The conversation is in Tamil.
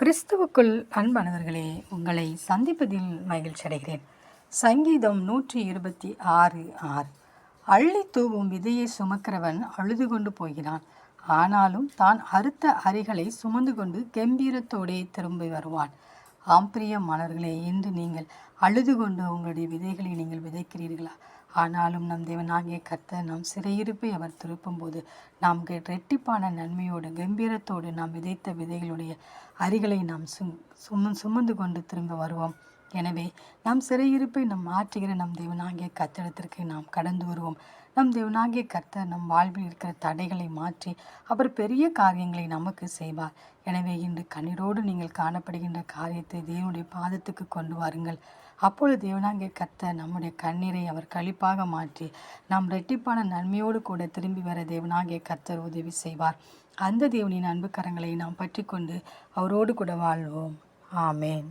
கிறிஸ்துவுக்குள் அன்பானவர்களே உங்களை சந்திப்பதில் மகிழ்ச்சி அடைகிறேன். சங்கீதம் நூற்றி இருபத்தி ஆறு ஆறு அள்ளி தூவும் விதையை சுமக்கிறவன் அழுது கொண்டு போகிறான். ஆனாலும் தான் அறுத்த அறைகளை சுமந்து கொண்டு கம்பீரத்தோடே திரும்பி வருவான். ஆம்பிரிய மலர்களே இன்று நீங்கள் அழுது கொண்டு உங்களுடைய விதைகளை நீங்கள் விதைக்கிறீர்களா? ஆனாலும் நம் தேவனாகிய கர்த்தர் நம் சிறையிருப்பை அவர் திருப்பும்போது நாம் ரெட்டிப்பான நன்மையோடு கம்பீரத்தோடு நாம் விதைத்த விதைகளுடைய அரிகளை நாம் சும் சும சுமந்து கொண்டு திரும்ப வருவோம். எனவே நம் சிறையிருப்பை நம் மாற்றுகிற நம் தேவனாகிய கர்த்தரிடத்திற்கு நாம் கடந்து வருவோம். நம் தேவனாகிய கர்த்தர் நம் வாழ்வில் இருக்கிற தடைகளை மாற்றி அவர் பெரிய காரியங்களை நமக்கு செய்வார். எனவே இன்று கண்ணீரோடு நீங்கள் காணப்படுகின்ற காரியத்தை தேவனுடைய பாதத்துக்கு கொண்டு வாருங்கள். அப்பொழுது தேவனாகிய கர்த்தர் நம்முடைய கண்ணீரை அவர் கழிப்பாக மாற்றி நாம் ரெட்டிப்பான நன்மையோடு கூட திரும்பி வர தேவனாகிய கர்த்தர் உதவி செய்வார். அந்த தேவனின் அன்பு கரங்களை நாம் பற்றி கொண்டு அவரோடு கூட வாழ்வோம். ஆமேன்.